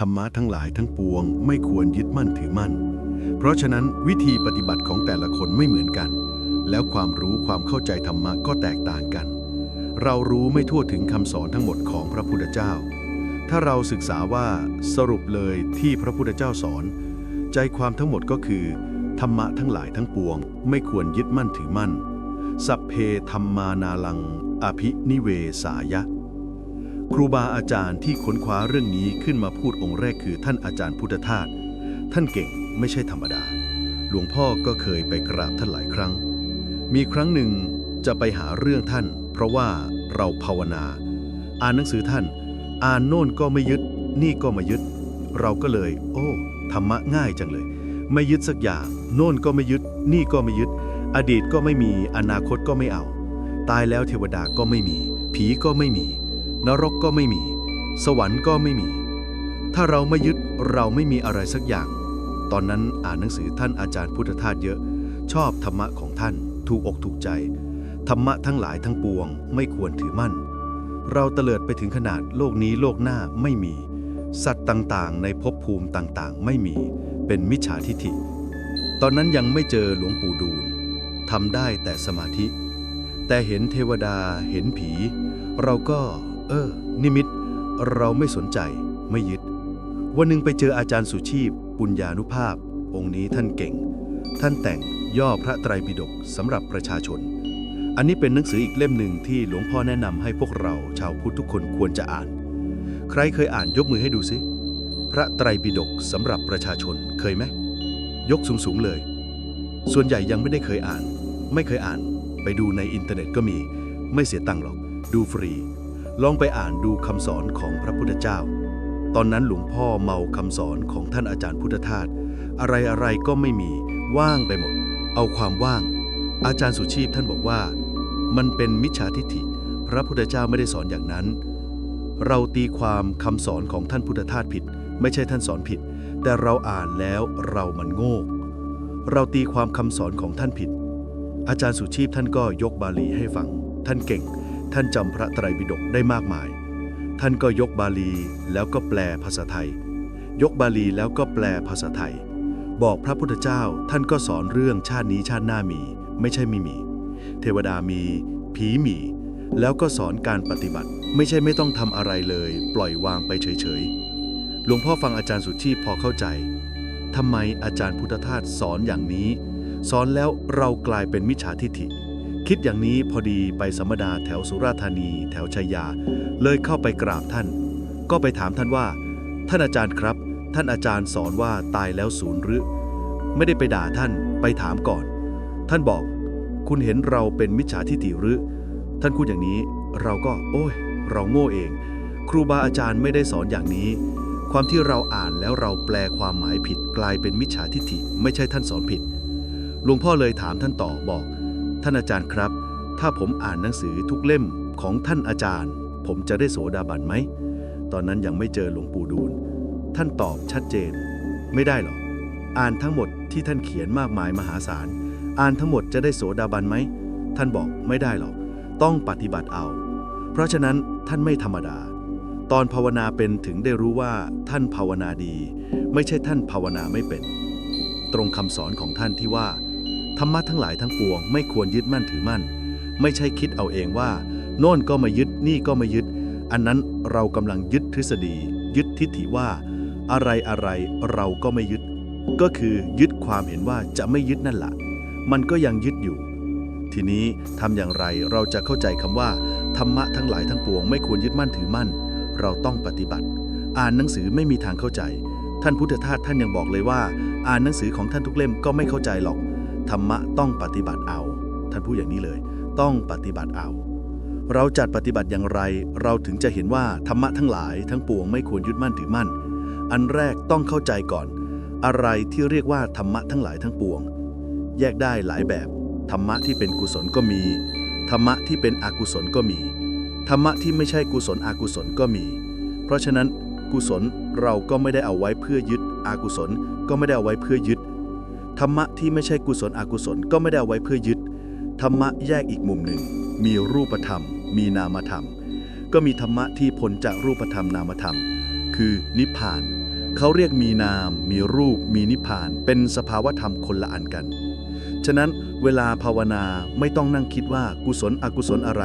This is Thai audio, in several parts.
ธรรมะทั้งหลายทั้งปวง ไม่ควรยึดมั่นถือมั่น เพราะฉะนั้นวิธีปฏิบัติของแต่ละคนไม่เหมือนกัน แล้วความรู้ความเข้าใจธรรมะก็แตกต่างกัน เรารู้ไม่ทั่วถึงคำสอนทั้งหมดของพระพุทธเจ้า ถ้าเราศึกษาว่าสรุปเลยที่พระพุทธเจ้าสอน ใจความทั้งหมดก็คือ ธรรมะทั้งหลายทั้งปวง ไม่ควรยึดมั่นถือมั่น สัพเพธรรมานาลัง อภินิเวสายะ ครูบาอาจารย์ที่ค้นคว้าเรื่องนี้ขึ้นมาพูดองค์แรกคือท่านอาจารย์พุทธทาสท่านเก่งไม่ใช่ธรรมดา หลวงพ่อก็เคยไปกราบท่านหลายครั้ง มีครั้งหนึ่งจะไปหาเรื่องท่าน เพราะว่าเราภาวนา อ่านหนังสือท่าน อ่านโน่นก็ไม่ยึด นี่ก็ไม่ยึด เราก็เลย โอ้ธรรมะง่ายจังเลย ไม่ยึดสักอย่าง โน่นก็ไม่ยึด นี่ก็ไม่ยึด อดีตก็ไม่มีอนาคตก็ไม่เอา ตายแล้วเทวดาก็ไม่มี ผีก็ไม่มี นรกก็ไม่มี สวรรค์ก็ไม่มี ถ้าเราไม่ยึดเราไม่มีอะไรสักอย่าง ตอนนั้นอ่านหนังสือท่านอาจารย์พุทธทาสเยอะ ชอบธรรมะของท่าน ถูกอกถูกใจ ธรรมะทั้งหลายทั้งปวง ไม่ควรถือมั่น เราเตลิดไปถึงขนาดโลกนี้โลกหน้าไม่มี สัตว์ต่างๆ ในภพภูมิต่างๆ ไม่มี เป็นมิจฉาทิฐิ ตอนนั้นยังไม่เจอหลวงปู่ดูลทำได้แต่สมาธิ แต่เห็นเทวดาเห็นผี เราก็ เออ นิมิต เราไม่สนใจ ไม่ยึด วันหนึ่งไปเจออาจารย์สุชีพ ปุญญานุภาพ องค์นี้ท่านเก่ง ท่านแต่งย่อพระไตรปิฎกสำหรับประชาชน อันนี้เป็นหนังสืออีกเล่มหนึ่งที่หลวงพ่อแนะนำให้พวกเราชาวพุทธทุกคนควรจะอ่าน ใครเคยอ่านยกมือให้ดูสิพระไตรปิฎกสำหรับประชาชนเคยไหมยกสูงๆเลย ส่วนใหญ่ยังไม่ได้เคยอ่าน ไม่เคยอ่าน ไปดูในอินเทอร์เน็ตก็มี ไม่เสียตังค์หรอก ดูฟรี ลองไปอ่านดูคำสอนของพระพุทธเจ้า ตอนนั้นหลวงพ่อเมาคำสอนของท่านอาจารย์พุทธทาสอะไรอะไรก็ไม่มี ว่างไปหมด เอาความว่าง อาจารย์สุชีพท่านบอกว่า มันเป็นมิจฉาทิฏฐิ พระพุทธเจ้าไม่ได้สอนอย่างนั้น เราตีความคำสอนของท่านพุทธทาสผิด ไม่ใช่ท่านสอนผิด แต่เราอ่านแล้วเรามันโง่เราตีความคำสอนของท่านผิด อาจารย์สุชีพท่านก็ยกบาลีให้ฟัง ท่านเก่ง ท่านจำพระไตรปิฎกได้มากมาย ท่านก็ยกบาลีแล้วก็แปลภาษาไทย ยกบาลีแล้วก็แปลภาษาไทย บอกพระพุทธเจ้าท่านก็สอนเรื่องชาตินี้ชาติหน้ามี ไม่ใช่ไม่มี เทวดามี ผีมี แล้วก็สอนการปฏิบัติไม่ใช่ไม่ต้องทำอะไรเลย ปล่อยวางไปเฉยๆหลวงพ่อฟังอาจารย์สุชีพพอเข้าใจทำไมอาจารย์พุทธทาสสอนอย่างนี้ สอนแล้วเรากลายเป็นมิจฉาทิฐิ คิดอย่างนี้พอดีไปสัมมดาแถวสุราธานี แถวชัยยา เลยเข้าไปกราบท่าน ก็ไปถามท่านว่า ท่านอาจารย์ครับ ท่านอาจารย์สอนว่าตายแล้วศูนย์หรือ ไม่ได้ไปด่าท่านไปถามก่อน ท่านบอก คุณเห็นเราเป็นมิจฉาทิฏฐิหรือ ท่านพูดอย่างนี้ เราก็ โอ้ย เราโง่เอง ครูบาอาจารย์ไม่ได้สอนอย่างนี้ ความที่เราอ่านแล้วเราแปลความหมายผิดกลายเป็นมิจฉาทิฏฐิ ไม่ใช่ท่านสอนผิดหลวงพ่อเลยถามท่านต่อบอก ท่านอาจารย์ครับ ถ้าผมอ่านหนังสือทุกเล่มของท่านอาจารย์ ผมจะได้โสดาบันไหม ตอนนั้นยังไม่เจอหลวงปู่ดูล ท่านตอบชัดเจน ไม่ได้หรอก อ่านทั้งหมดที่ท่านเขียนมากมายมหาศาล อ่านทั้งหมดจะได้โสดาบันไหม ท่านบอกไม่ได้หรอก ต้องปฏิบัติเอา เพราะฉะนั้นท่านไม่ธรรมดา ตอนภาวนาเป็นถึงได้รู้ว่าท่านภาวนาดี ไม่ใช่ท่านภาวนาไม่เป็น ตรงคำสอนของท่านที่ว่า ธรรมะทั้งหลายทั้งปวงไม่ควรยึดมั่นถือมั่น ไม่ใช่คิดเอาเองว่าโน่นก็มายึดนี่ก็มายึด อันนั้นเรากำลังยึดทฤษฎี ยึดทิฏฐิว่า อะไรอะไรเราก็ไม่ยึด ก็คือยึดความเห็นว่าจะไม่ยึดนั่นแหละมันก็ยังยึดอยู่ ทีนี้ทำอย่างไรเราจะเข้าใจคำว่า ธรรมะทั้งหลายทั้งปวงไม่ควรยึดมั่นถือมั่น เราต้องปฏิบัติ อ่านหนังสือไม่มีทางเข้าใจ ท่านพุทธทาสท่านยังบอกเลยว่า อ่านหนังสือของท่านทุกเล่มก็ไม่เข้าใจหรอก ธรรมะต้องปฏิบัติเอา ท่านพูดอย่างนี้เลย ต้องปฏิบัติเอา เราจัดปฏิบัติอย่างไร เราถึงจะเห็นว่าธรรมะทั้งหลายทั้งปวงไม่ควรยึดมั่นถือมั่น อันแรกต้องเข้าใจก่อน อะไรที่เรียกว่าธรรมะทั้งหลายทั้งปวง แยกได้หลายแบบ ธรรมะที่เป็นกุศลก็มี ธรรมะที่เป็นอกุศลก็มี ธรรมะที่ไม่ใช่กุศลอกุศลก็มี เพราะฉะนั้นกุศลเราก็ไม่ได้เอาไว้เพื่อยึดอกุศลก็ไม่ได้เอาไว้เพื่อยึด ธรรมะที่ไม่ใช่กุศลอกุศลก็ไม่ได้ไว้เพื่อยึด ธรรมะแยกอีกมุมหนึ่ง มีรูปธรรม มีนามธรรม ก็มีธรรมะที่พ้นจากรูปธรรมนามธรรม คือนิพพาน เขาเรียกมีนาม มีรูป มีนิพพาน เป็นสภาวธรรมคนละอันกัน ฉะนั้นเวลาภาวนาไม่ต้องนั่งคิดว่ากุศลอกุศลอะไร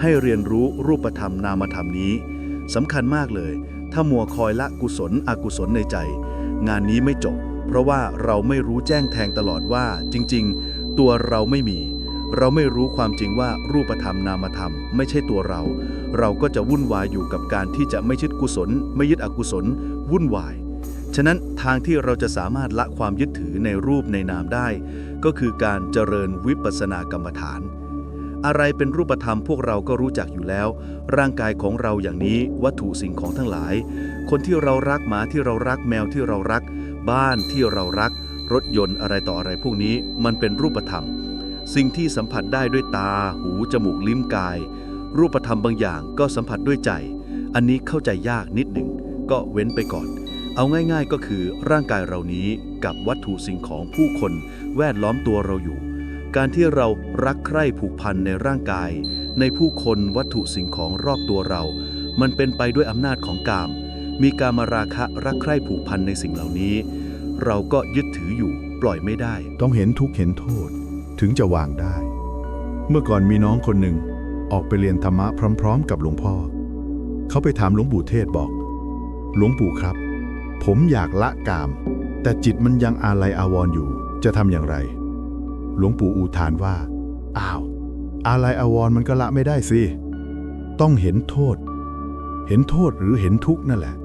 ให้เรียนรู้รูปธรรมนามธรรมนี้สำคัญมากเลย ถ้ามัวคอยละกุศลอกุศลในใจ งานนี้ไม่จบ เพราะว่าเราไม่รู้แจ้งแทงตลอดว่า จริง ๆ ตัวเราไม่มี เราไม่รู้ความจริงว่ารูปธรรมนามธรรม ไม่ใช่ตัวเรา เราก็จะวุ่นวายอยู่กับการที่จะไม่ยึดกุศล ไม่ยึดอกุศล วุ่นวาย ฉะนั้นทางที่เราจะสามารถละความยึดถือในรูปในนามได้ ก็คือการเจริญวิปัสสนากรรมฐานอะไรเป็นรูปธรรมพวกเราก็รู้จักอยู่แล้ว ร่างกายของเราอย่างนี้วัตถุสิ่งของทั้งหลาย คนที่เรารักหมาที่เรารักแมวที่เรารัก บ้านที่เรารัก รถยนต์อะไรต่ออะไรพวกนี้ มันเป็นรูปธรรม สิ่งที่สัมผัสได้ด้วยตา หู จมูก ลิ้มกาย รูปธรรมบางอย่างก็สัมผัสด้วยใจ อันนี้เข้าใจยากนิดหนึ่ง ก็เว้นไปก่อน เอาง่าย ๆ ก็คือร่างกายเรานี้กับวัตถุสิ่งของผู้คน แวดล้อมตัวเราอยู่ การที่เรารักใคร่ผูกพันในร่างกาย ในผู้คนวัตถุสิ่งของรอบตัวเรา มันเป็นไปด้วยอำนาจของกาม มีการมาราคะรักใคร่ผูกพันในสิ่งเหล่านี้ เราก็ยึดถืออยู่ปล่อยไม่ได้ ต้องเห็นทุกข์เห็นโทษ ถึงจะวางได้ เมื่อก่อนมีน้องคนหนึ่ง ออกไปเรียนธรรมะพร้อม ๆ กับหลวงพ่อ เขาไปถามหลวงปู่เทศบอก หลวงปู่ครับ ผมอยากละกาม แต่จิตมันยังอาลัยอาวรณ์อยู่ จะทำอย่างไร หลวงปู่อุทานว่า อ้าว อาลัยอาวรมันก็ละไม่ได้สิ ต้องเห็นโทษ เห็นโทษหรือเห็นทุกข์นั่นแหละ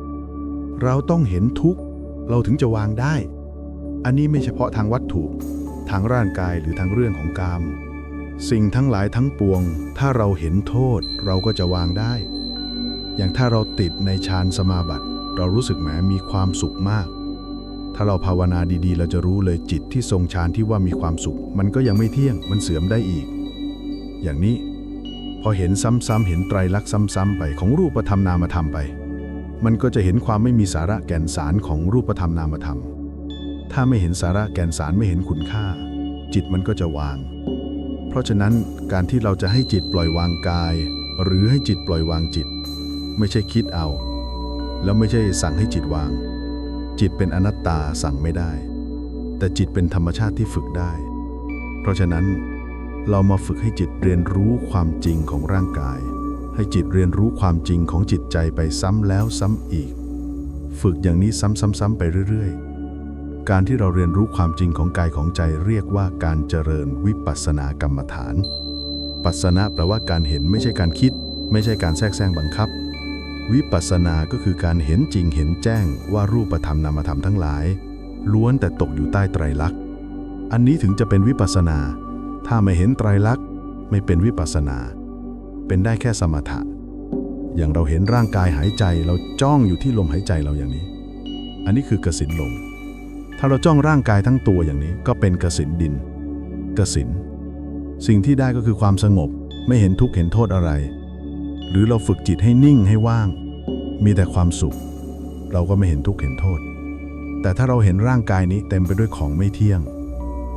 เราต้องเห็นทุกข์ เราถึงจะวางได้ อันนี้ไม่เฉพาะทางวัตถุ ทางร่างกายหรือทางเรื่องของกาม สิ่งทั้งหลายทั้งปวง ถ้าเราเห็นโทษเราก็จะวางได้ อย่างถ้าเราติดในฌานสมาบัติ เรารู้สึกแหมมีความสุขมาก ถ้าเราภาวนาดีๆ เราจะรู้เลยจิตที่ทรงฌานที่ว่ามีความสุข มันก็ยังไม่เที่ยงมันเสื่อมได้อีก อย่างนี้พอเห็นซ้ำๆเห็นไตรลักษณ์ซ้ำๆไปของรูปธรรมนามธรรมไป มันก็จะเห็นความไม่มีสาระแก่นสารของรูปธรรมนามธรรม ถ้าไม่เห็นสาระแก่นสารไม่เห็นคุณค่า จิตมันก็จะวาง เพราะฉะนั้นการที่เราจะให้จิตปล่อยวางกาย หรือให้จิตปล่อยวางจิต ไม่ใช่คิดเอา แล้วไม่ใช่สั่งให้จิตวาง จิตเป็นอนัตตาสั่งไม่ได้ แต่จิตเป็นธรรมชาติที่ฝึกได้ เพราะฉะนั้นเรามาฝึกให้จิตเรียนรู้ความจริงของร่างกาย ให้จิตเรียนรู้ความจริงของจิตใจไปซ้ำแล้วซ้ำอีก ฝึกอย่างนี้ซ้ำๆๆไปเรื่อยๆ การที่เราเรียนรู้ความจริงของกายของใจเรียกว่าการเจริญวิปัสสนากรรมฐาน ปัสสนะแปลว่าการเห็นไม่ใช่การคิด ไม่ใช่การแทรกแซงบังคับ วิปัสสนาก็คือการเห็นจริงเห็นแจ้งว่ารูปธรรมนามธรรมทั้งหลาย ล้วนแต่ตกอยู่ใต้ไตรลักษณ์ อันนี้ถึงจะเป็นวิปัสสนา ถ้าไม่เห็นไตรลักษณ์ไม่เป็นวิปัสสนา เป็นได้แค่สมถะ อย่างเราเห็นร่างกายหายใจเราจ้องอยู่ที่ลมหายใจเราอย่างนี้ อันนี้คือกสินลม ถ้าเราจ้องร่างกายทั้งตัวอย่างนี้ก็เป็นกสินดิน กสิน สิ่งที่ได้ก็คือความสงบ ไม่เห็นทุกข์เห็นโทษอะไร หรือเราฝึกจิตให้นิ่งให้ว่าง มีแต่ความสุข เราก็ไม่เห็นทุกข์เห็นโทษ แต่ถ้าเราเห็นร่างกายนี้เต็มไปด้วยของไม่เที่ยง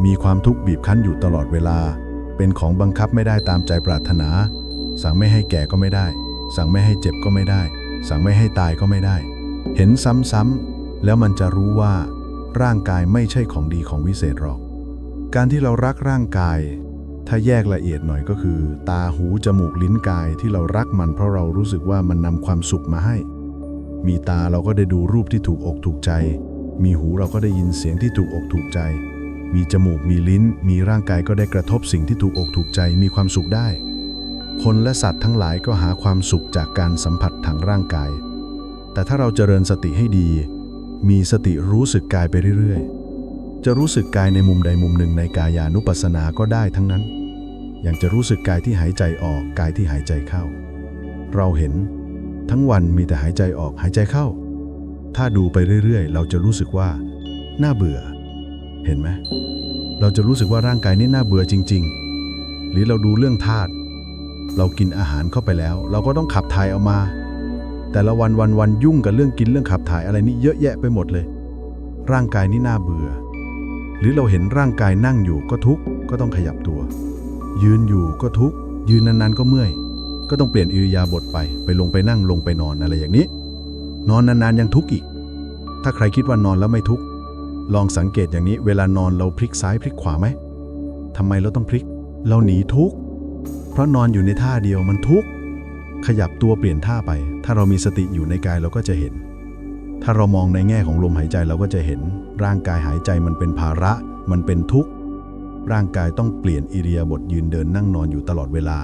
มีความทุกข์บีบคั้นอยู่ตลอดเวลา เป็นของบังคับไม่ได้ตามใจปรารถนา สั่งไม่ให้แก่ก็ไม่ได้ สั่งไม่ให้เจ็บก็ไม่ได้ สั่งไม่ให้ตายก็ไม่ได้ เห็นซ้ำๆแล้วมันจะรู้ว่า ร่างกายไม่ใช่ของดีของวิเศษหรอก การที่เรารักร่างกาย ถ้าแยกละเอียดหน่อยก็คือ ตาหูจมูกลิ้นกายที่เรารักมันเพราะเรารู้สึกว่ามันนำความสุขมาให้ มีตาเราก็ได้ดูรูปที่ถูกอกถูกใจ มีหูเราก็ได้ยินเสียงที่ถูกอกถูกใจมีจมูกมีลิ้น มีร่างกายก็ได้กระทบสิ่งที่ถูกอกถูกใจมีความสุขได้ คนและสัตว์ทั้งหลายก็หาความสุขจากการสัมผัสทางร่างกาย แต่ถ้าเราเจริญสติให้ดี มีสติรู้สึกกายไปเรื่อยๆ จะรู้สึกกายในมุมใดมุมหนึ่งในกายานุปัสสนาก็ได้ทั้งนั้น อย่างจะรู้สึกกายที่หายใจออกกายที่หายใจเข้า เราเห็น ทั้งวันมีแต่หายใจออกหายใจเข้า ถ้าดูไปเรื่อยๆ เราจะรู้สึกว่า น่าเบื่อ เห็นไหม เราจะรู้สึกว่าร่างกายนี่น่าเบื่อจริง ๆ หรือเราดูเรื่องธาตุ เรากินอาหารเข้าไปแล้ว เราก็ต้องขับถ่ายออกมา แต่ละวันวันวันยุ่งกับเรื่องกินเรื่องขับถ่ายอะไรนี่เยอะแยะไปหมดเลย ร่างกายนี่น่าเบื่อ หรือเราเห็นร่างกายนั่งอยู่ก็ทุกข์ก็ต้องขยับตัว ยืนอยู่ก็ทุกข์ยืนนานๆก็เมื่อย ก็ต้องเปลี่ยนอิริยาบถไปไปลงไปนั่งลงไปนอนอะไรอย่างนี้ นอนนานๆยังทุกข์อีก ถ้าใครคิดว่านอนแล้วไม่ทุกข์ลองสังเกตอย่างนี้เวลานอนเราพลิกซ้ายพลิกขวาไหมทำไมเราต้องพลิก เราหนีทุกข์ เพราะนอนอยู่ในท่าเดียวมันทุกข์ขยับตัวเปลี่ยนท่าไป ถ้าเรามีสติอยู่ในกายเราก็จะเห็น ถ้าเรามองในแง่ของลมหายใจเราก็จะเห็น ร่างกายหายใจมันเป็นภาระ มันเป็นทุกข์ ร่างกายต้องเปลี่ยนอิริยาบถยืนเดินนั่งนอนอยู่ตลอดเวลา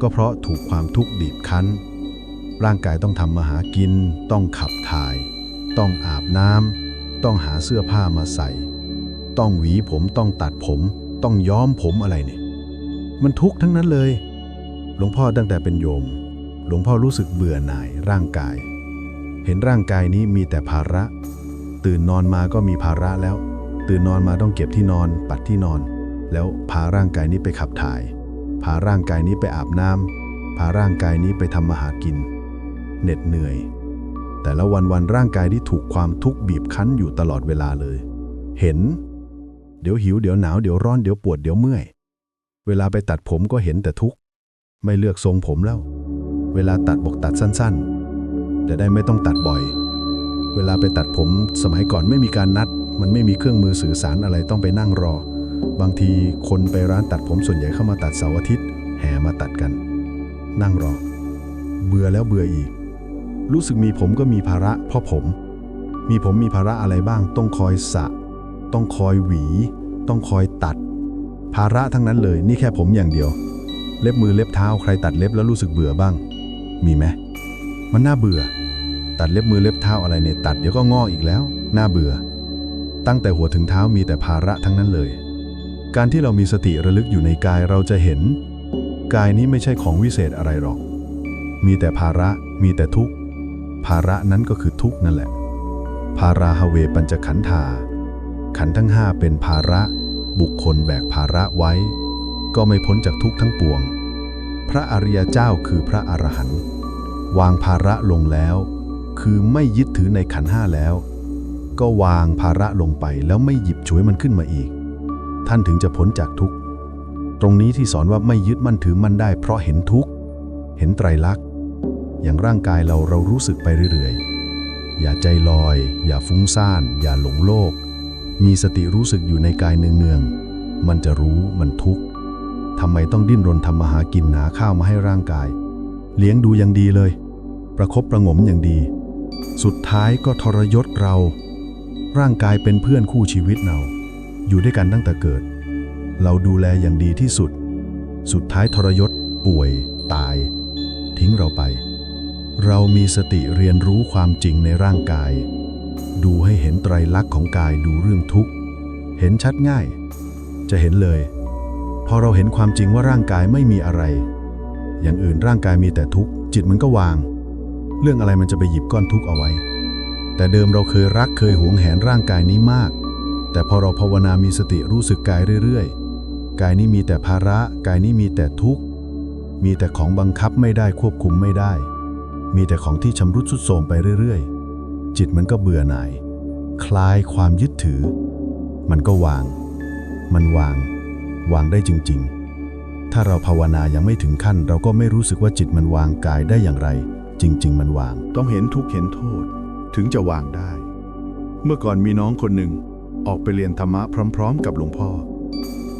ก็เพราะถูกความทุกข์บีบคั้น ร่างกายต้องทำมาหากิน ต้องขับถ่าย ต้องอาบน้ำต้องหาเสื้อผ้ามาใส่ ต้องหวีผมต้องตัดผม ต้องย้อมผมอะไรเนี่ย มันทุกข์ทั้งนั้นเลย หลวงพ่อตั้งแต่เป็นโยม หลวงพ่อรู้สึกเบื่อหน่ายร่างกาย เห็นร่างกายนี้มีแต่ภาระ ตื่นนอนมาก็มีภาระแล้ว ตื่นนอนมาต้องเก็บที่นอน ปัดที่นอน แล้วพาร่างกายนี้ไปขับถ่าย พาร่างกายนี้ไปอาบน้ำพาร่างกายนี้ไปทำมาหากิน เหน็ดเหนื่อย แต่ละวันวันร่างกายที่ถูกความทุกข์บีบคั้นอยู่ตลอดเวลาเลย เห็น เดี๋ยวหิวเดี๋ยวหนาวเดี๋ยวร้อนเดี๋ยวปวดเดี๋ยวเมื่อย เวลาไปตัดผมก็เห็นแต่ทุกข์ ไม่เลือกทรงผมแล้ว เวลาตัดบอกตัดสั้นๆ จะได้ไม่ต้องตัดบ่อย เวลาไปตัดผมสมัยก่อนไม่มีการนัด มันไม่มีเครื่องมือสื่อสารอะไรต้องไปนั่งรอ บางทีคนไปร้านตัดผมส่วนใหญ่เข้ามาตัดเสาร์อาทิตย์ แห่มาตัดกัน นั่งรอ เบื่อแล้วเบื่ออีก รู้สึกมีผมก็มีภาระเพ่อผม มีผมมีภาระอะไรบ้าง ต้องคอยสระต้องคอยหวี ต้องคอยตัด ภาระทั้งนั้นเลย นี่แค่ผมอย่างเดียว เล็บมือเล็บเท้าใครตัดเล็บแล้วรู้สึกเบื่อบ้าง มีไหมมันน่าเบื่อ ตัดเล็บมือเล็บเท้าอะไรเนี่ยตัดเดี๋ยวก็งออีกแล้ว น่าเบื่อ ตั้งแต่หัวถึงเท้ามีแต่ภาระทั้งนั้นเลย การที่เรามีสติระลึกอยู่ในกายเราจะเห็น กายนี้ไม่ใช่ของวิเศษอะไรหรอก มีแต่ภาระมีแต่ทุกข์ภาระนั้นก็คือทุกข์นั่นแหละ ภาราฮเวปัญจขันธาขันทั้งห้าเป็นภาระ บุคคลแบกภาระไว้ ก็ไม่พ้นจากทุกข์ทั้งปวง พระอริยเจ้าคือพระอรหันต์วางภาระลงแล้ว คือไม่ยึดถือในขันห้าแล้ว ก็วางภาระลงไปแล้วไม่หยิบฉวยมันขึ้นมาอีก ท่านถึงจะพ้นจากทุกข์ตรงนี้ที่สอนว่าไม่ยึดมั่นถือมั่นได้เพราะเห็นทุกข์เห็นไตรลักษณ์ อย่างร่างกายเราเรารู้สึกไปเรื่อยๆ อย่าใจลอย อย่าฟุ้งซ่าน อย่าหลงโลก มีสติรู้สึกอยู่ในกายเนืองๆ มันจะรู้มันทุกข์ทำไมต้องดิ้นรนทำมาหากินหาข้าวมาให้ร่างกาย เลี้ยงดูอย่างดีเลย ประคบประงมอย่างดี สุดท้ายก็ทรยศเรา ร่างกายเป็นเพื่อนคู่ชีวิตเรา อยู่ด้วยกันตั้งแต่เกิด เราดูแลอย่างดีที่สุด สุดท้ายทรยศ ป่วย ตาย ทิ้งเราไป เรามีสติเรียนรู้ความจริงในร่างกาย ดูให้เห็นไตรลักษณ์ของกายดูเรื่องทุกข์ เห็นชัดง่าย จะเห็นเลย พอเราเห็นความจริงว่าร่างกายไม่มีอะไร อย่างอื่นร่างกายมีแต่ทุกข์ จิตมันก็วาง เรื่องอะไรมันจะไปหยิบก้อนทุกข์เอาไว้ แต่เดิมเราเคยรักเคยหวงแหนร่างกายนี้มาก แต่พอเราภาวนามีสติรู้สึกกายเรื่อยๆ กายนี้มีแต่ภาระ กายนี้มีแต่ทุกข์ มีแต่ของบังคับไม่ได้ควบคุมไม่ได้ มีแต่ของที่ชำรุดทรุดโทรมไปเรื่อยๆ จิตมันก็เบื่อหน่าย คลายความยึดถือ มันก็วาง มันวาง วางได้จริง ๆ ถ้าเราภาวนายังไม่ถึงขั้น เราก็ไม่รู้สึกว่าจิตมันวางกายได้อย่างไร จริง ๆ มันวาง ต้องเห็นทุกข์เห็นโทษ ถึงจะวางได้ เมื่อก่อนมีน้องคนหนึ่ง ออกไปเรียนธรรมะพร้อม ๆ กับหลวงพ่อ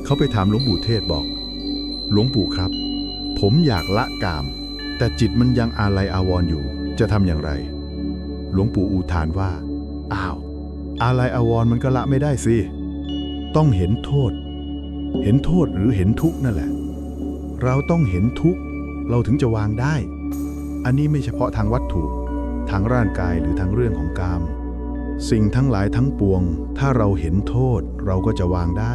เขาไปถามหลวงปู่เทศบอก หลวงปู่ครับ ผมอยากละกาม แต่จิตมันยังอาลัยอาวรณ์อยู่ จะทำอย่างไร หลวงปู่อุทานว่า อ้าวอาลัยอวรมันก็ละไม่ได้สิ ต้องเห็นโทษ เห็นโทษหรือเห็นทุกข์นั่นแหละ เราต้องเห็นทุกข์ เราถึงจะวางได้ อันนี้ไม่เฉพาะทางวัตถุ ทางร่างกายหรือทางเรื่องของกาม สิ่งทั้งหลายทั้งปวง ถ้าเราเห็นโทษเราก็จะวางได้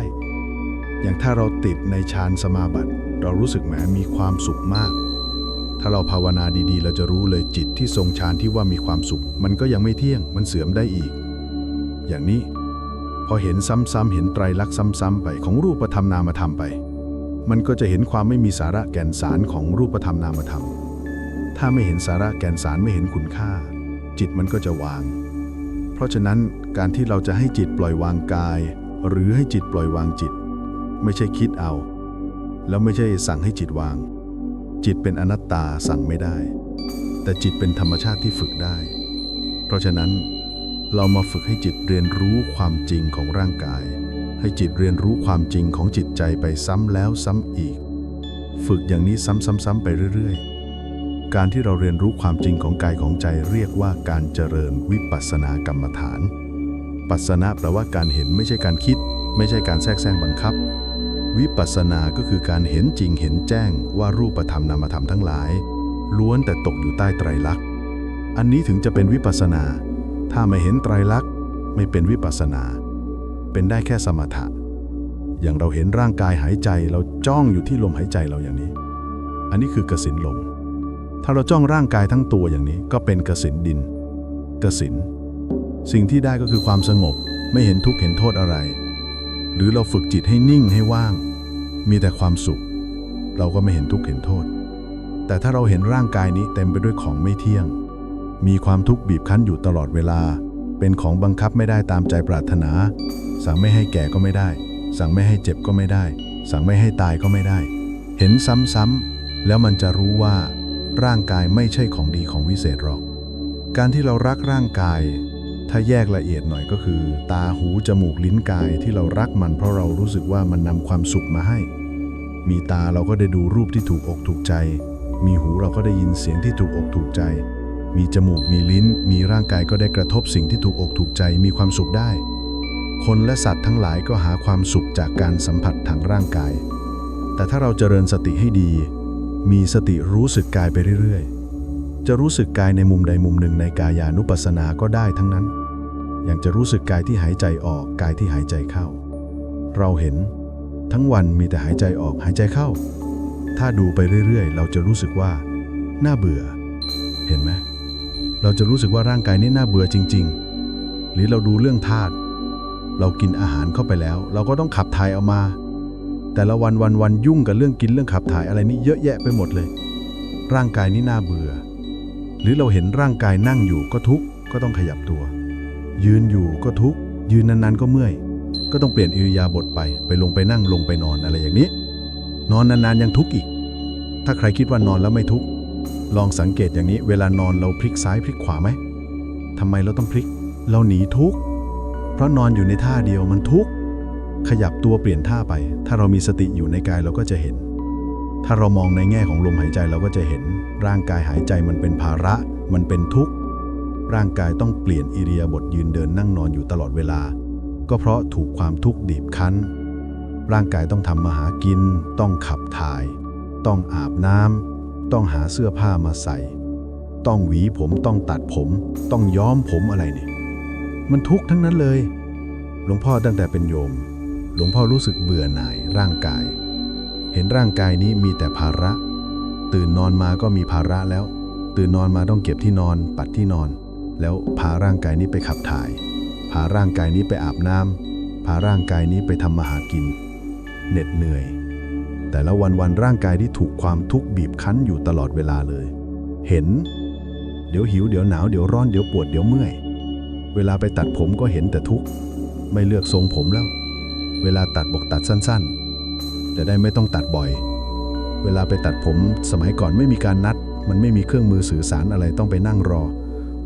อย่างถ้าเราติดในฌานสมาบัติ เรารู้สึกแหมมีความสุขมาก ถ้าเราภาวนาดีๆ เราจะรู้เลยจิตที่ทรงฌานที่ว่ามีความสุข มันก็ยังไม่เที่ยงมันเสื่อมได้อีก อย่างนี้ พอเห็นซ้ำๆเห็นไตรลักษณ์ซ้ำๆไปของรูปธรรมนามธรรมไป มันก็จะเห็นความไม่มีสาระแก่นสารของรูปธรรมนามธรรม ถ้าไม่เห็นสาระแก่นสารไม่เห็นคุณค่า จิตมันก็จะวาง เพราะฉะนั้นการที่เราจะให้จิตปล่อยวางกาย หรือให้จิตปล่อยวางจิต ไม่ใช่คิดเอา แล้วไม่ใช่สั่งให้จิตวาง จิตเป็นอนัตตาสั่งไม่ได้ แต่จิตเป็นธรรมชาติที่ฝึกได้ เพราะฉะนั้นเรามาฝึกให้จิตเรียนรู้ความจริงของร่างกาย ให้จิตเรียนรู้ความจริงของจิตใจไปซ้ำแล้วซ้ำอีก ฝึกอย่างนี้ซ้ำๆๆไปเรื่อยๆ การที่เราเรียนรู้ความจริงของกายของใจเรียกว่าการเจริญวิปัสสนากรรมฐาน ปัสสนะแปลว่าการเห็นไม่ใช่การคิด ไม่ใช่การแทรกแซงบังคับ วิปัสสนาก็คือการเห็นจริงเห็นแจ้งว่ารูปธรรมนามธรรมทั้งหลาย ล้วนแต่ตกอยู่ใต้ไตรลักษณ์ อันนี้ถึงจะเป็นวิปัสสนา ถ้าไม่เห็นไตรลักษณ์ไม่เป็นวิปัสสนา เป็นได้แค่สมถะ อย่างเราเห็นร่างกายหายใจเราจ้องอยู่ที่ลมหายใจเราอย่างนี้ อันนี้คือกสินลม ถ้าเราจ้องร่างกายทั้งตัวอย่างนี้ก็เป็นกสินดิน กสิน สิ่งที่ได้ก็คือความสงบ ไม่เห็นทุกข์เห็นโทษอะไร หรือเราฝึกจิตให้นิ่งให้ว่าง มีแต่ความสุข เราก็ไม่เห็นทุกข์เห็นโทษ แต่ถ้าเราเห็นร่างกายนี้เต็มไปด้วยของไม่เที่ยง มีความทุกข์บีบคั้นอยู่ตลอดเวลา เป็นของบังคับไม่ได้ตามใจปรารถนา สั่งไม่ให้แก่ก็ไม่ได้ สั่งไม่ให้เจ็บก็ไม่ได้ สั่งไม่ให้ตายก็ไม่ได้ เห็นซ้ำๆแล้วมันจะรู้ว่า ร่างกายไม่ใช่ของดีของวิเศษหรอก การที่เรารักร่างกาย ถ้าแยกละเอียดหน่อยก็คือ ตาหูจมูกลิ้นกายที่เรารักมันเพราะเรารู้สึกว่ามันนำความสุขมาให้ มีตาเราก็ได้ดูรูปที่ถูกอกถูกใจ มีหูเราก็ได้ยินเสียงที่ถูกอกถูกใจ มีจมูกมีลิ้น มีร่างกายก็ได้กระทบสิ่งที่ถูกอกถูกใจมีความสุขได้ คนและสัตว์ทั้งหลายก็หาความสุขจากการสัมผัสทางร่างกาย แต่ถ้าเราเจริญสติให้ดี มีสติรู้สึกกายไปเรื่อยๆ จะรู้สึกกายในมุมใดมุมหนึ่งในกายานุปัสสนาก็ได้ทั้งนั้น อย่างจะรู้สึกกายที่หายใจออกกายที่หายใจเข้า เราเห็น ทั้งวันมีแต่หายใจออกหายใจเข้า ถ้าดูไปเรื่อยๆ เราจะรู้สึกว่า น่าเบื่อ เห็นไหมเราจะรู้สึกว่าร่างกายนี้น่าเบื่อจริง ๆ หรือเราดูเรื่องธาตุเรากินอาหารเข้าไปแล้ว เราก็ต้องขับถ่ายออกมา แต่ละวันวันวันยุ่งกับเรื่องกินเรื่องขับถ่ายอะไรนี่เยอะแยะไปหมดเลย ร่างกายนี่น่าเบื่อ หรือเราเห็นร่างกายนั่งอยู่ก็ทุกข์ก็ต้องขยับตัว ยืนอยู่ก็ทุกข์ยืนนานๆก็เมื่อย ก็ต้องเปลี่ยนอิริยาบถไปไปลงไปนั่งลงไปนอนอะไรอย่างนี้ นอนนานๆยังทุกข์อีก ถ้าใครคิดว่านอนแล้วไม่ทุกข์ลองสังเกตอย่างนี้ เวลานอนเราพลิกซ้ายพลิกขวาไหมทำไมเราต้องพลิก เราหนีทุกข์เพราะนอนอยู่ในท่าเดียวมันทุกข์ขยับตัวเปลี่ยนท่าไป ถ้าเรามีสติอยู่ในกายเราก็จะเห็น ถ้าเรามองในแง่ของลมหายใจเราก็จะเห็น ร่างกายหายใจมันเป็นภาระ มันเป็นทุกข์ ร่างกายต้องเปลี่ยนอิริยาบถยืนเดินนั่งนอนอยู่ตลอดเวลา ก็เพราะถูกความทุกข์บีบคั้น ร่างกายต้องทำมาหากิน ต้องขับถ่าย ต้องอาบน้ำต้องหาเสื้อผ้ามาใส่ ต้องหวีผมต้องตัดผม ต้องย้อมผมอะไรนี่ มันทุกข์ทั้งนั้นเลย หลวงพ่อตั้งแต่เป็นโยม หลวงพ่อรู้สึกเบื่อหน่ายร่างกาย เห็นร่างกายนี้มีแต่ภาระ ตื่นนอนมาก็มีภาระแล้ว ตื่นนอนมาต้องเก็บที่นอน ปัดที่นอน แล้วพาร่างกายนี้ไปขับถ่าย พาร่างกายนี้ไปอาบน้ำพาร่างกายนี้ไปทำมาหากิน เหน็ดเหนื่อย แต่ละวันวันร่างกายที่ถูกความทุกข์บีบคั้นอยู่ตลอดเวลาเลย เห็น เดี๋ยวหิวเดี๋ยวหนาวเดี๋ยวร้อนเดี๋ยวปวดเดี๋ยวเมื่อย เวลาไปตัดผมก็เห็นแต่ทุกข์ไม่เลือกทรงผมแล้ว เวลาตัดบอกตัดสั้นๆ จะได้ไม่ต้องตัดบ่อย เวลาไปตัดผมสมัยก่อนไม่มีการนัด มันไม่มีเครื่องมือสื่อสารอะไรต้องไปนั่งรอ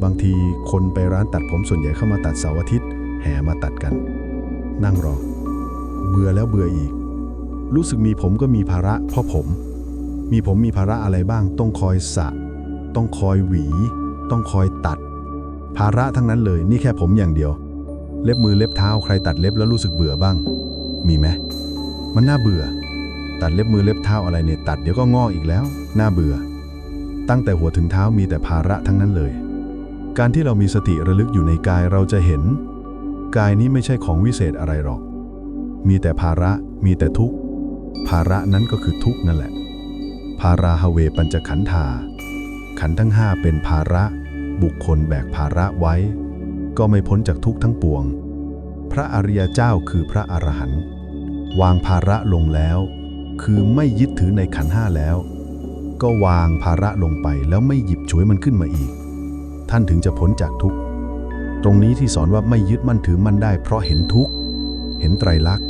บางทีคนไปร้านตัดผมส่วนใหญ่เข้ามาตัดเสาร์อาทิตย์แห่มาตัดกัน นั่งรอ เบื่อแล้วเบื่ออีก รู้สึกมีผมก็มีภาระเพราะผม มีผมมีภาระอะไรบ้าง ต้องคอยสระต้องคอยหวี ต้องคอยตัด ภาระทั้งนั้นเลยนี่แค่ผมอย่างเดียว เล็บมือเล็บเท้าใครตัดเล็บแล้วรู้สึกเบื่อบ้าง มีไหมมันน่าเบื่อ ตัดเล็บมือเล็บเท้าอะไรเนี่ยตัดเดี๋ยวก็งอกอีกแล้ว น่าเบื่อ ตั้งแต่หัวถึงเท้ามีแต่ภาระทั้งนั้นเลย การที่เรามีสติระลึกอยู่ในกายเราจะเห็น กายนี้ไม่ใช่ของวิเศษอะไรหรอก มีแต่ภาระมีแต่ทุกข์ ภาระนั้นก็คือทุกข์นั่นแหละ ภาราฮเวปัญจขันธา ขันธ์ทั้งห้าเป็นภาระ บุคคลแบกภาระไว้ ก็ไม่พ้นจากทุกข์ทั้งปวง พระอริยเจ้าคือพระอรหันต์วางภาระลงแล้ว คือไม่ยึดถือในขันห้าแล้ว ก็วางภาระลงไปแล้วไม่หยิบฉวยมันขึ้นมาอีก ท่านถึงจะพ้นจากทุกข์ ตรงนี้ที่สอนว่าไม่ยึดมั่นถือมั่นได้เพราะเห็นทุกข์ เห็นไตรลักษณ์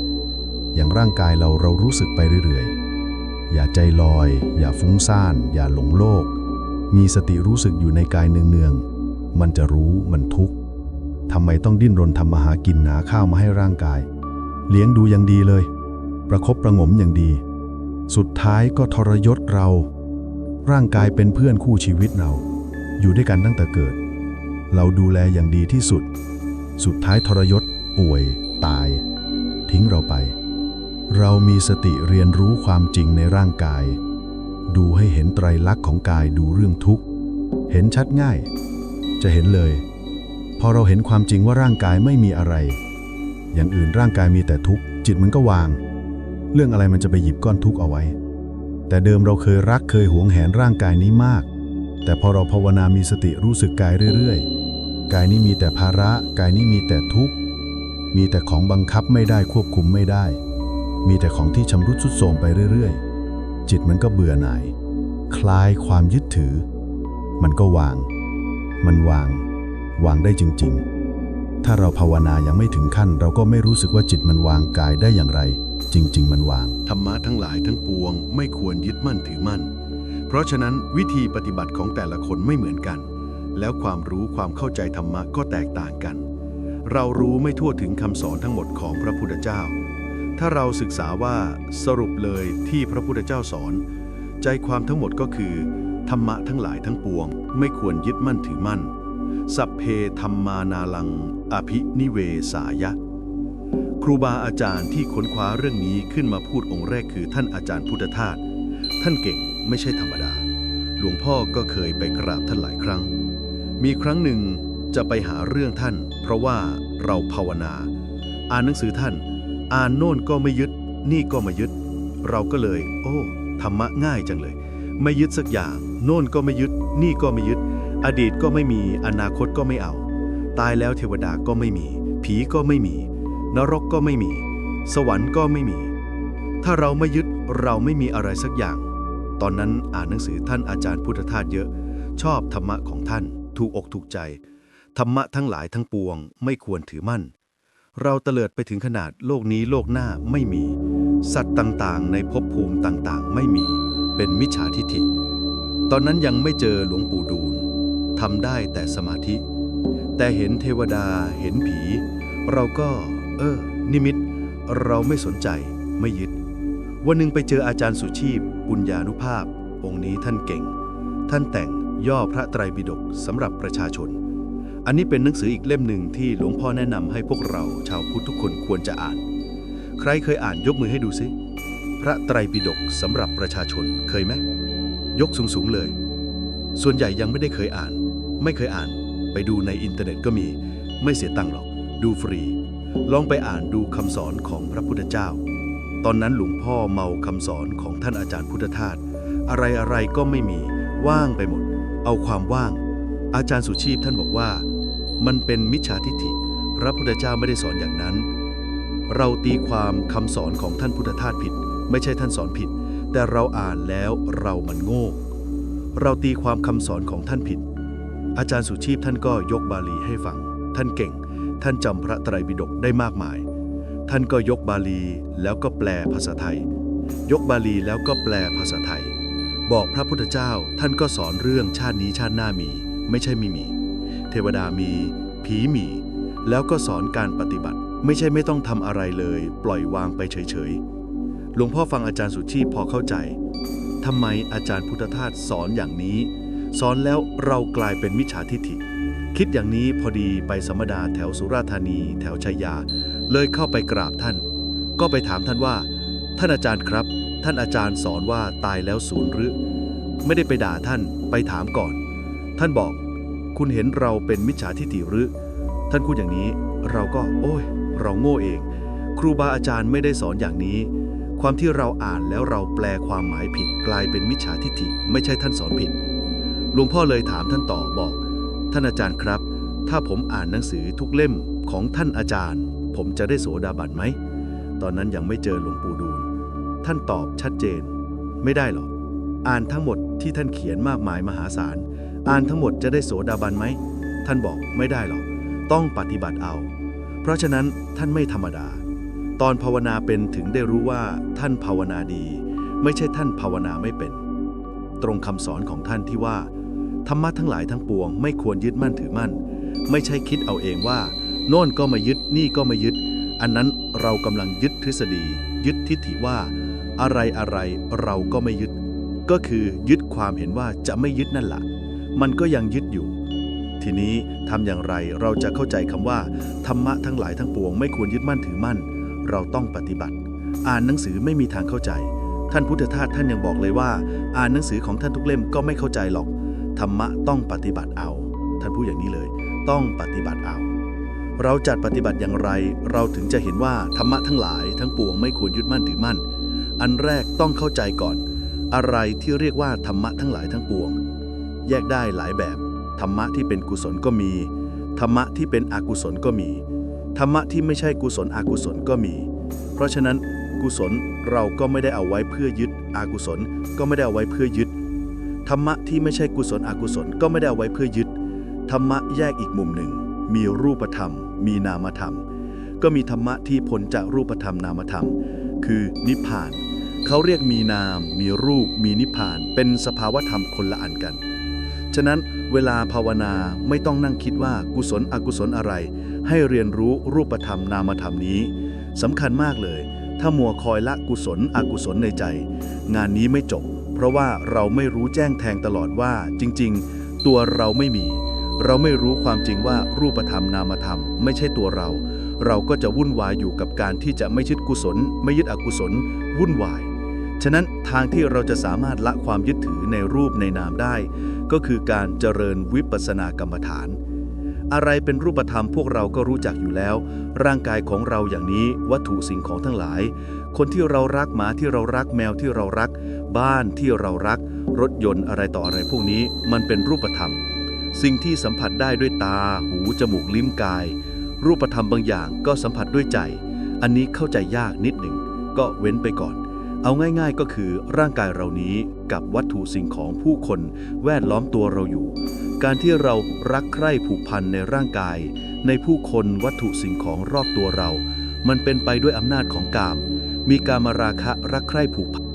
อย่างร่างกายเราเรารู้สึกไปเรื่อยๆ อย่าใจลอย อย่าฟุ้งซ่าน อย่าหลงโลก มีสติรู้สึกอยู่ในกายเนืองๆ มันจะรู้มันทุกข์ทำไมต้องดิ้นรนทำมาหากินหาข้าวมาให้ร่างกาย เลี้ยงดูอย่างดีเลย ประคบประงมอย่างดี สุดท้ายก็ทรยศเรา ร่างกายเป็นเพื่อนคู่ชีวิตเรา อยู่ด้วยกันตั้งแต่เกิด เราดูแลอย่างดีที่สุด สุดท้ายทรยศ ป่วย ตาย ทิ้งเราไป เรามีสติเรียนรู้ความจริงในร่างกาย ดูให้เห็นไตรลักษณ์ของกายดูเรื่องทุกข์ เห็นชัดง่าย จะเห็นเลย พอเราเห็นความจริงว่าร่างกายไม่มีอะไร อย่างอื่นร่างกายมีแต่ทุกข์ จิตมันก็วาง เรื่องอะไรมันจะไปหยิบก้อนทุกข์เอาไว้ แต่เดิมเราเคยรักเคยหวงแหนร่างกายนี้มาก แต่พอเราภาวนามีสติรู้สึกกายเรื่อยๆ กายนี้มีแต่ภาระ กายนี้มีแต่ทุกข์ มีแต่ของบังคับไม่ได้ควบคุมไม่ได้ มีแต่ของที่ชำรุดทรุดโทรมไปเรื่อยๆ จิตมันก็เบื่อหน่าย คลายความยึดถือ มันก็วาง มันวาง วางได้จริง ๆ ถ้าเราภาวนายังไม่ถึงขั้น เราก็ไม่รู้สึกว่าจิตมันวางกายได้อย่างไร จริง ๆ มันวาง ธรรมะทั้งหลายทั้งปวงไม่ควรยึดมั่นถือมั่น เพราะฉะนั้นวิธีปฏิบัติของแต่ละคนไม่เหมือนกัน แล้วความรู้ความเข้าใจธรรมะก็แตกต่างกัน เรารู้ไม่ทั่วถึงคำสอนทั้งหมดของพระพุทธเจ้า ถ้าเราศึกษาว่าสรุปเลยที่พระพุทธเจ้าสอน ใจความทั้งหมดก็คือ ธรรมะทั้งหลายทั้งปวง ไม่ควรยึดมั่นถือมั่น สัพเพธรรมานาลัง อภินิเวสายะ ครูบาอาจารย์ที่ค้นคว้าเรื่องนี้ขึ้นมาพูดองค์แรกคือท่านอาจารย์พุทธทาสท่านเก่งไม่ใช่ธรรมดา หลวงพ่อก็เคยไปกราบท่านหลายครั้ง มีครั้งหนึ่งจะไปหาเรื่องท่าน เพราะว่าเราภาวนา อ่านหนังสือท่าน อ่านโน่นก็ไม่ยึด นี่ก็ไม่ยึด เราก็เลย โอ้ธรรมะง่ายจังเลย ไม่ยึดสักอย่าง โน่นก็ไม่ยึด นี่ก็ไม่ยึด อดีตก็ไม่มีอนาคตก็ไม่เอา ตายแล้วเทวดาก็ไม่มี ผีก็ไม่มี นรกก็ไม่มี สวรรค์ก็ไม่มี ถ้าเราไม่ยึดเราไม่มีอะไรสักอย่าง ตอนนั้นอ่านหนังสือท่านอาจารย์พุทธทาสเยอะ ชอบธรรมะของท่าน ถูกอกถูกใจ ธรรมะทั้งหลายทั้งปวง ไม่ควรถือมั่น เราเตลิดไปถึงขนาดโลกนี้โลกหน้าไม่มี สัตว์ต่างๆ ในภพภูมิต่างๆ ไม่มี เป็นมิจฉาทิฐิ ตอนนั้นยังไม่เจอหลวงปู่ดูลทำได้แต่สมาธิ แต่เห็นเทวดาเห็นผี เราก็ เออ นิมิต เราไม่สนใจไม่ยึด วันหนึ่งไปเจออาจารย์สุชีพ ปุญญานุภาพ องค์นี้ท่านเก่ง ท่านแต่งย่อพระไตรปิฎกสำหรับประชาชน อันนี้เป็นหนังสืออีกเล่มหนึ่งที่หลวงพ่อแนะนำให้พวกเราชาวพุทธทุกคนควรจะอ่าน ใครเคยอ่านยกมือให้ดูซิ พระไตรปิฎกสำหรับประชาชนเคยไหมยกสูงๆเลย ส่วนใหญ่ยังไม่ได้เคยอ่าน ไม่เคยอ่าน ไปดูในอินเทอร์เน็ตก็มี ไม่เสียตังค์หรอก ดูฟรี ลองไปอ่านดูคำสอนของพระพุทธเจ้า ตอนนั้นหลวงพ่อเมาคำสอนของท่านอาจารย์พุทธทาสอะไรอะไรก็ไม่มีว่างไปหมด เอาความว่าง อาจารย์สุชีพท่านบอกว่า มันเป็นมิจฉาทิฏฐิ พระพุทธเจ้าไม่ได้สอนอย่างนั้น เราตีความคำสอนของท่านพุทธทาสผิด ไม่ใช่ท่านสอนผิด แต่เราอ่านแล้วเรามันโง่ เราตีความคำสอนของท่านผิด อาจารย์สุชีพท่านก็ยกบาลีให้ฟัง ท่านเก่ง ท่านจำพระไตรปิฎกได้มากมาย ท่านก็ยกบาลีแล้วก็แปลภาษาไทย ยกบาลีแล้วก็แปลภาษาไทย บอกพระพุทธเจ้าท่านก็สอนเรื่องชาตินี้ชาติหน้ามี ไม่ใช่ไม่มี เทวดามี ผีมี แล้วก็สอนการปฏิบัติ ไม่ใช่ไม่ต้องทำอะไรเลย ปล่อยวางไปเฉยๆ หลวงพ่อฟังอาจารย์สุชีพพอเข้าใจทำไมอาจารย์พุทธทาสสอนอย่างนี้ สอนแล้วเรากลายเป็นมิจฉาทิฐิ คิดอย่างนี้พอดีไปสมดาแถวสุราธานี แถวชัยยา เลยเข้าไปกราบท่าน ก็ไปถามท่านว่า ท่านอาจารย์ครับ ท่านอาจารย์สอนว่าตายแล้วศูนย์หรือ ไม่ได้ไปด่าท่านไปถามก่อน ท่านบอก คุณเห็นเราเป็นมิจฉาทิฏฐิหรือ ท่านพูดอย่างนี้ เราก็ โอ้ย เราโง่เอง ครูบาอาจารย์ไม่ได้สอนอย่างนี้ ความที่เราอ่านแล้วเราแปลความหมายผิดกลายเป็นมิจฉาทิฏฐิ ไม่ใช่ท่านสอนผิดหลวงพ่อเลยถามท่านต่อบอก ท่านอาจารย์ครับ ถ้าผมอ่านหนังสือทุกเล่มของท่านอาจารย์ ผมจะได้โสดาบันไหม ตอนนั้นยังไม่เจอหลวงปู่ดูล ท่านตอบชัดเจน ไม่ได้หรอก อ่านทั้งหมดที่ท่านเขียนมากมายมหาศาล อ่านทั้งหมดจะได้โสดาบันไหม ท่านบอกไม่ได้หรอก ต้องปฏิบัติเอา เพราะฉะนั้นท่านไม่ธรรมดา ตอนภาวนาเป็นถึงได้รู้ว่าท่านภาวนาดี ไม่ใช่ท่านภาวนาไม่เป็น ตรงคำสอนของท่านที่ว่า ธรรมะทั้งหลายทั้งปวงไม่ควรยึดมั่นถือมั่น ไม่ใช่คิดเอาเองว่า โน่นก็มายึดนี่ก็มายึด อันนั้นเรากำลังยึดทฤษฎี ยึดทิฏฐิว่า อะไรอะไรเราก็ไม่ยึด ก็คือยึดความเห็นว่าจะไม่ยึดนั่นแหละมันก็ยังยึดอยู่ ทีนี้ทำอย่างไรเราจะเข้าใจคำว่า ธรรมะทั้งหลายทั้งปวงไม่ควรยึดมั่นถือมั่น เราต้องปฏิบัติ อ่านหนังสือไม่มีทางเข้าใจ ท่านพุทธทาสท่านยังบอกเลยว่า อ่านหนังสือของท่านทุกเล่มก็ไม่เข้าใจหรอก ธรรมะต้องปฏิบัติเอา ท่านพูดอย่างนี้เลย ต้องปฏิบัติเอา เราจัดปฏิบัติอย่างไร เราถึงจะเห็นว่าธรรมะทั้งหลายทั้งปวงไม่ควรยึดมั่นถือมั่น อันแรกต้องเข้าใจก่อน อะไรที่เรียกว่าธรรมะทั้งหลายทั้งปวง แยกได้หลายแบบ ธรรมะที่เป็นกุศลก็มี ธรรมะที่เป็นอกุศลก็มี ธรรมะที่ไม่ใช่กุศลอกุศลก็มี เพราะฉะนั้นกุศลเราก็ไม่ได้เอาไว้เพื่อยึดอกุศลก็ไม่ได้เอาไว้เพื่อยึด ธรรมะที่ไม่ใช่กุศลอกุศลก็ไม่ได้เอาไว้เพื่อยึด ธรรมะแยกอีกมุมหนึ่ง มีรูปธรรม มีนามธรรม ก็มีธรรมะที่พ้นจากรูปธรรมนามธรรม คือนิพพาน เขาเรียกมีนาม มีรูป มีนิพพาน เป็นสภาวธรรมคนละอันกัน ฉะนั้นเวลาภาวนาไม่ต้องนั่งคิดว่ากุศลอกุศลอะไร ให้เรียนรู้รูปธรรมนามธรรมนี้สำคัญมากเลย ถ้ามัวคอยละกุศลอกุศลในใจ งานนี้ไม่จบ เพราะว่าเราไม่รู้แจ้งแทงตลอดว่า จริง ๆ ตัวเราไม่มี เราไม่รู้ความจริงว่ารูปธรรมนามธรรม ไม่ใช่ตัวเรา เราก็จะวุ่นวายอยู่กับการที่จะไม่ยึดกุศล ไม่ยึดอกุศล วุ่นวายฉะนั้นทางที่เราจะสามารถละความยึดถือในรูปในนามได้ ก็คือการเจริญวิปัสสนากรรมฐาน อะไรเป็นรูปธรรมพวกเราก็รู้จักอยู่แล้ว ร่างกายของเราอย่างนี้วัตถุสิ่งของทั้งหลาย คนที่เรารักหมาที่เรารักแมวที่เรารัก บ้านที่เรารัก รถยนต์อะไรต่ออะไรพวกนี้ มันเป็นรูปธรรม สิ่งที่สัมผัสได้ด้วยตา หู จมูกลิ้นกาย รูปธรรมบางอย่างก็สัมผัสด้วยใจ อันนี้เข้าใจยากนิดหนึ่งก็เว้นไปก่อน เอาง่ายๆก็คือร่างกายเรานี้กับวัตถุสิ่งของผู้คนแวดล้อมตัวเราอยู่ การที่เรารักใคร่ผูกพันในร่างกาย ในผู้คนวัตถุสิ่งของรอบตัวเรา มันเป็นไปด้วยอำนาจของกาม มีการมาราคะรักใคร่ผูกพัน